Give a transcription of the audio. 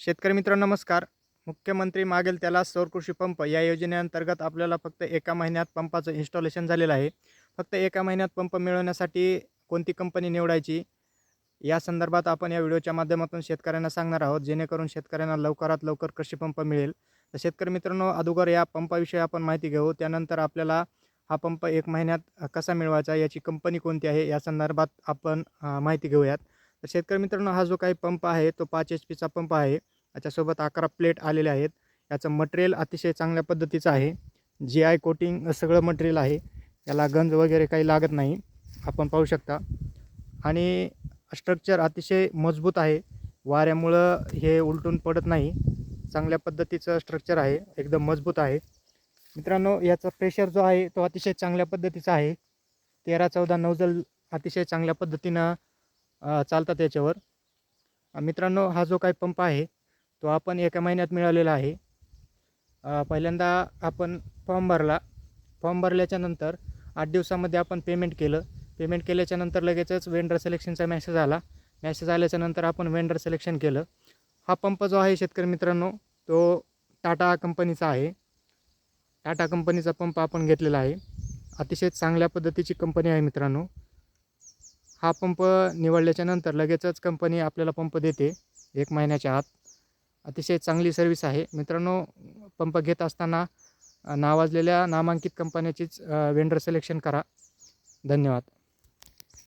शेतकरी मित्र नमस्कार. मुख्यमंत्री मागेल त्याला सौर कृषी पंप. या योजनेअंतर्गत आपल्याला फक्त एका महिन्यात पंपाचं इन्स्टॉलेशन झालेलं आहे. फक्त एका महिन्यात पंप मिळवण्यासाठी कोणती कंपनी निवडायची? या संदर्भात आपण या व्हिडिओच्या माध्यमातून शेतकऱ्यांना सांगणार आहोत. जेणेकरून शेतकऱ्यांना लवकरात लवकर कृषी पंप मिळेल. तर शेतकरी मित्रांनो अगोदर या पंपाविषयी आपण माहिती घेऊ. त्यानंतर आपल्याला हा पंप एक महिन्यात कसा मिळवायचा? याची कंपनी कोणती आहे? या संदर्भात आपण माहिती घेऊयात. तर शेतकरी मित्रांनो हा जो काही पंप आहे तो पाच एच पीचा पंप आहे. याच्यासोबत अकरा प्लेट आलेले आहेत. याचं मटेरियल अतिशय चांगल्या पद्धतीचं आहे. जी आय कोटिंग सगळं मटेरियल आहे. याला गंज वगैरे काही लागत नाही. आपण पाहू शकता. आणि स्ट्रक्चर अतिशय मजबूत आहे. वाऱ्यामुळं हे उलटून पडत नाही. चांगल्या पद्धतीचं स्ट्रक्चर आहे. एकदम मजबूत आहे. मित्रांनो याचा प्रेशर जो आहे तो अतिशय चांगल्या पद्धतीचा आहे. तेरा चौदा नौजल अतिशय चांगल्या पद्धतीनं चालतात याच्यावर मित्रांनो हा जो काही पंप आहे तो आपण एका महिन्यात मिळालेला आहे. पहिल्यांदा आपण फॉर्म भरला. फॉर्म भरल्याच्यानंतर आठ दिवसामध्ये आपण पेमेंट केलं. पेमेंट केल्याच्यानंतर लगेचच वेंडर सिलेक्शनचा मॅसेज आला. मॅसेज आल्याच्यानंतर आपण वेंडर सिलेक्शन केलं. हा पंप जो आहे शेतकरी मित्रांनो तो टाटा कंपनीचा आहे. टाटा कंपनीचा पंप आपण घेतलेला आहे. अतिशय चांगल्या पद्धतीची कंपनी आहे मित्रांनो. हा पंप निवडल्याच्या नंतर लगेचच कंपनी आपल्याला पंप देते एक महिन्याच्या आत. अतिशय चांगली सर्विस आहे. मित्रांनो पंप घेत असताना नावाजलेल्या नामांकित कंपन्याचीच वेंडर सिलेक्शन करा. धन्यवाद.